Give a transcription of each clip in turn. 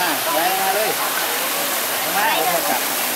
มาไเลยมาเอาโทรศัพท์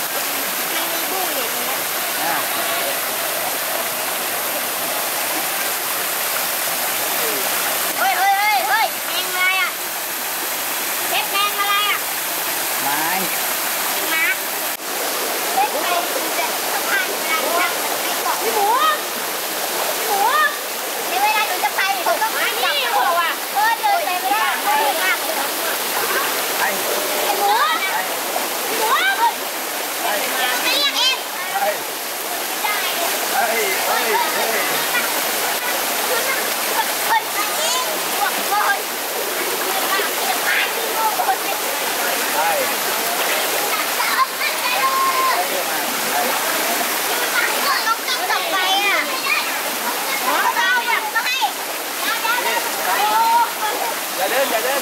นอย่าเดิน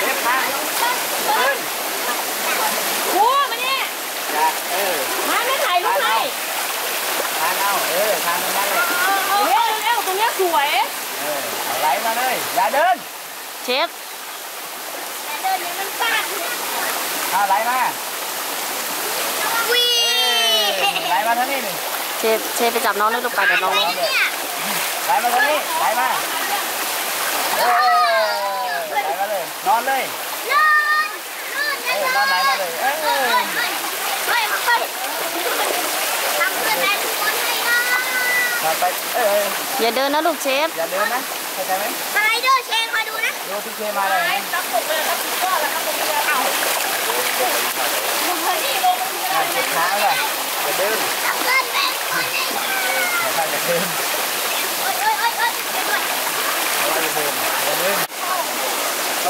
เด็บมาเดินครูมาเนี่ยอย่าเออมาไม่ถ่ายรูปให้ทานเอาเออทานตรงนั้เลยเร็วเร็วตรงเนี้ยสวยเออเอาไหลมาเลยอย่าเดิน เชฟเดินนี้มันสั้นเอาไหลมาวีเออไหลมาทางนี้นี่เชฟเชฟไปจับน้องด้วยลูกไปเดี๋ยวน้องไหลมาทางนี้ไหลมาเออไห ลมาเลยนอนเลยลื่นลื่นเออนอนไหลมาเลยเออเฮ้ยเฮ้ยเฮ้ยเฮ้ยทำเพื่อนแม่ทุกคนให้ได้นอนไปเอออย่าเดินนะลูกเ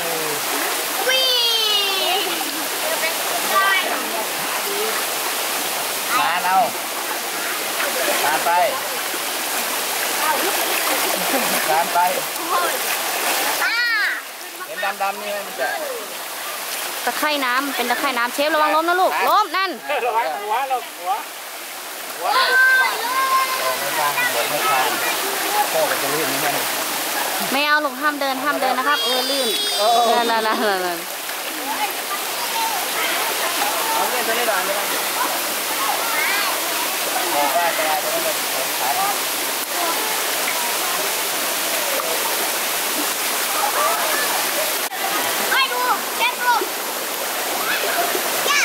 เออเห็นไหมทำได้เลยวิ่งได้ทาเอาทานไปทานไปเห็นดำๆนี่มันจะตะไคร่น้ำเป็นตะไคร่น้ำเชฟระวังล้มนะลูกล้มนั่นระวังหัวเราหัวหัวไม่ทานไม่ทานพ่อก็จะลื่นนี่มัน ไม่เอาลูกห้ามเดินห้ามเดินนะครับ เออลื่นนั่นนั่นนั่นนั่นเอาเล่นตัวนี้ด่านอะจะไม่ได้ขาย ให้ดูเช็คดูย่า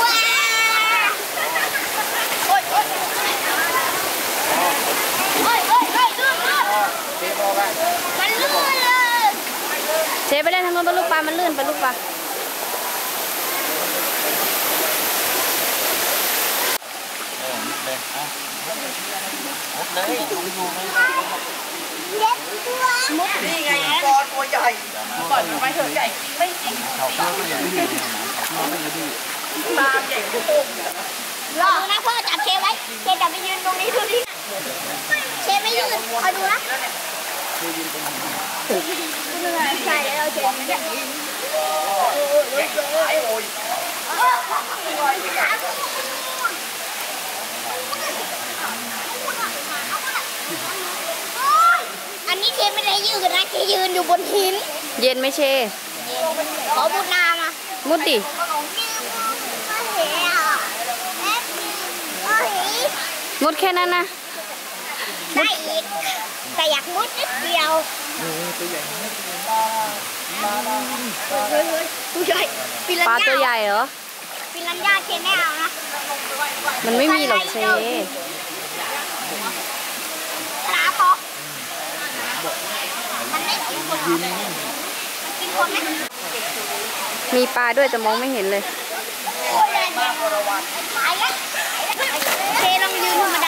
ว้าโอ๊ยโอ๊ยโอ๊ยโอ๊ยโอ๊ยลื่นลื่น เจ๊บอกว่า มันลื่นเลย เชฟไปเล่นทางโน้นไปลูกปลา มันลื่นไปลูกปลาเออเลยอะมุดเลยดูอยู่เลยเด็กตัวมุดนี่ไงกอตัวใหญ่ก่อนไปเถอะใหญ่ไม่จริงเขาเพื่อไม่ดีเขาไม่ดีตาใหญ่กว่าโป่งรอนะพ่อจับเชฟไว้เชฟจับไปยืนตรงนี้ดูดิเชฟไม่ยืนคอยดูนะ ใช่แล้วเชฟเนี่ยอันนี้เชฟไม่ได้ยืนนะเชฟยืนอยู่บนหินเย็นไหมเชฟขอบุญนามามุดดิ มุดแค่นั้นนะ ได้อีกแต่อยากมุดนิดเดียวตัวใหญ่เฮ้ยเฮ้ยผู้ใหญ่ปิรันปลาย่าตัวใหญ่เหรอปิรันย่าเชนไม่เอานะ มันไม่มีหรอกเชฟปลาพอมันไม่กินคนมันกินคนไหมมีปลาด้วยแต่มองไม่เห็นเลยตายแล้วเชลองยืนธรรมดา